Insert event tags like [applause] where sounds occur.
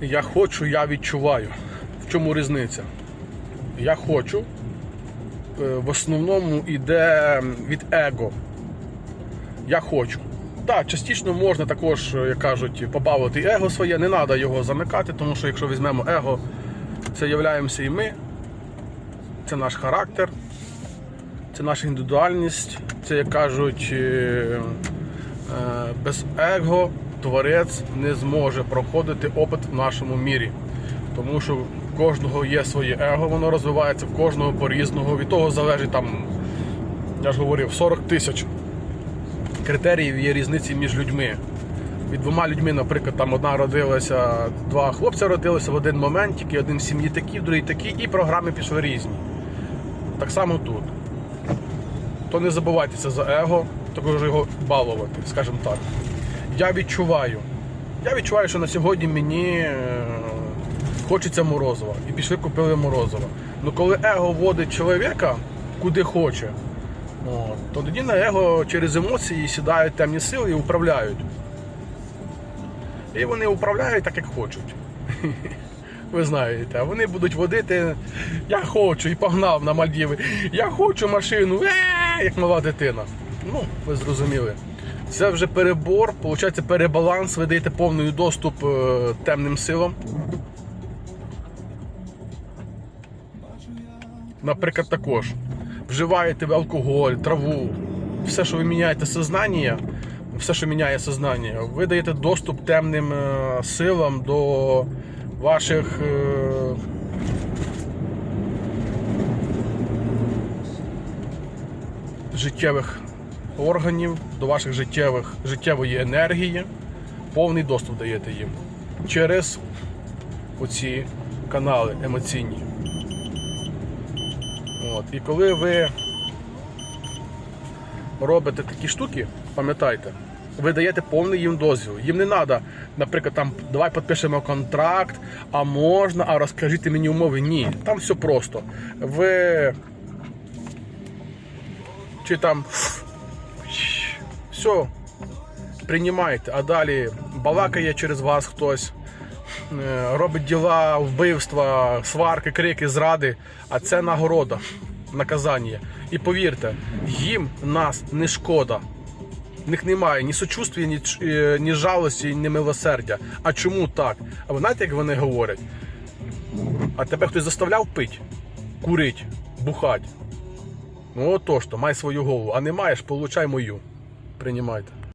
Я хочу, я відчуваю. В чому різниця? Я хочу. е, В основному йде від его. Я хочу. Так, частично можна також, е, як кажуть, побавити его своє, не треба його замикати, тому що якщо візьмемо его, це являємося і ми, це наш характер, це наша індивідуальність, це, як кажуть, е, без его творець не зможе проходити опит в нашому мірі. Тому що в кожного є своє его, воно розвивається, в кожного по-різному. Від того залежить там, я ж говорив, 40 тисяч критеріїв є різниці між людьми. Від двома людьми, наприклад, там одна родилася, два хлопця родилися в один момент, тільки один в сім'ї такий, другий такий, і програми пішли різні. Так само тут. То не забувайтеся за его, також його балувати, скажімо так. Я відчуваю. Я відчуваю, що на сьогодні мені е, хочеться морозива. І пішли купили морозива. Ну коли его водить чоловіка куди хоче, то тоді на его через емоції сідають темні сили і управляють. І вони управляють так, як хочуть. [laughs] Ви знаєте, вони будуть водити. Я хочу і погнав на Мальдіви. Я хочу машину, е, як мала дитина. Ну, ви зрозуміли. Це вже перебор, виходить перебаланс, ви даєте повний доступ е, темним силам. Наприклад, також вживаєте ви алкоголь, траву, все, що ви міняєте сознання, все, що міняє сознання, ви даєте доступ темним е, силам до ваших. е, життєвих органів, до ваших життєвих, життєвої енергії, повний доступ даєте їм через оці канали емоційні. От. І коли ви робите такі штуки, пам'ятайте, ви даєте повний їм дозвіл. Їм не треба, наприклад, там давай підпишемо контракт, а можна, а розкажіть мені умови. Ні, там все просто. Ви чи там все, приймайте, а далі балакає через вас хтось, е, робить діла, вбивства, сварки, крики, зради, а це нагорода, наказання. І повірте, їм нас не шкода. В них немає ні сочувствия, ні, е, ні жалості, ні милосердя. А чому так? А ви знаєте, як вони говорять? А тебе хтось заставляв пить, курить, бухать. Ну отож то, май свою голову, а не маєш, получай мою. Приймайте.